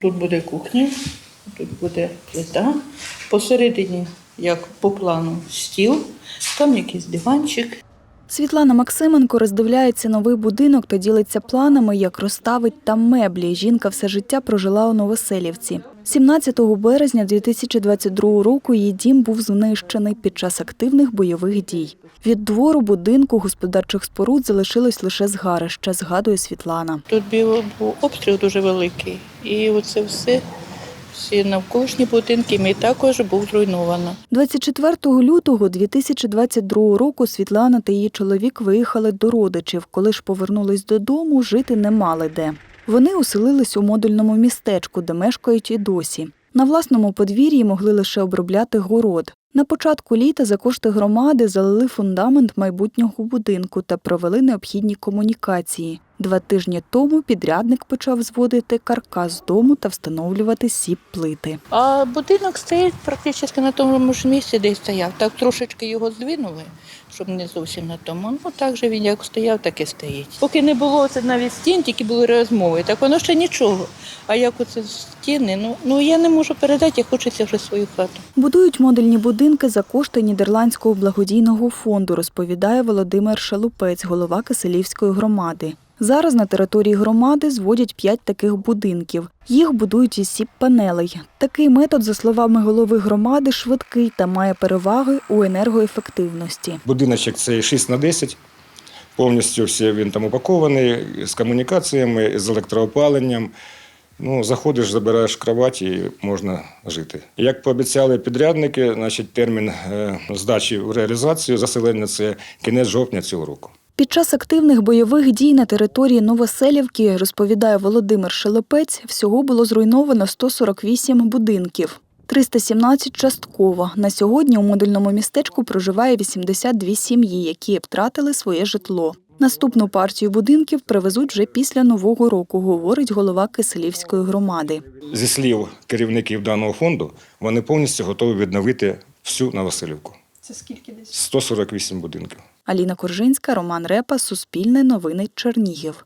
Тут буде кухня, тут буде плита. Посередині, як по плану, стіл, там якийсь диванчик. Світлана Максименко роздивляється новий будинок та ділиться планами, як розставить там меблі. Жінка все життя прожила у Новоселівці. 17 березня 2022 року її дім був знищений під час активних бойових дій. Від двору будинку господарчих споруд залишилось лише згарище, згадує Світлана. Тут був, обстріл дуже великий. І оце все, всі навколишні будинки, мій також був зруйновано. 24 лютого 2022 року Світлана та її чоловік виїхали до родичів. Коли ж повернулись додому, жити не мали де. Вони оселились у модульному містечку, де мешкають і досі. На власному подвір'ї могли лише обробляти город. На початку літа за кошти громади залили фундамент майбутнього будинку та провели необхідні комунікації. Два тижні тому підрядник почав зводити каркас дому та встановлювати сіп плити. А будинок стоїть практично на тому ж місці, де й стояв. Так трошечки його здвинули, щоб не зовсім на тому. Ну так же він як стояв, так і стоїть. Поки не було це навіть стін, тільки були розмови. Так воно ще нічого. А як оце стіни, ну, ну я не можу передати, я хочеться вже свою хату. Будують модульні будинки за кошти Нідерландського благодійного фонду, розповідає Володимир Шалупець, голова Киселівської громади. Зараз на території громади зводять п'ять таких будинків. Їх будують із сіп-панелей. Такий метод, за словами голови громади, швидкий та має переваги у енергоефективності. Будиночок цей 6 на 10. Повністю всі він там упакований з комунікаціями, з електроопаленням. Ну, заходиш, забираєш кровать і можна жити. Як пообіцяли підрядники, значить термін е, здачі в реалізацію заселення це кінець жовтня цього року. Під час активних бойових дій на території Новоселівки, розповідає Володимир Шелепець, всього було зруйновано 148 будинків. 317 частково. На сьогодні у модульному містечку проживає 82 сім'ї, які втратили своє житло. Наступну партію будинків привезуть вже після Нового року, говорить голова Киселівської громади. Зі слів керівників даного фонду, вони повністю готові відновити всю Новоселівку. Це скільки десь? 148 будинків. Аліна Коржинська, Роман Репа, Суспільне новини Чернігів.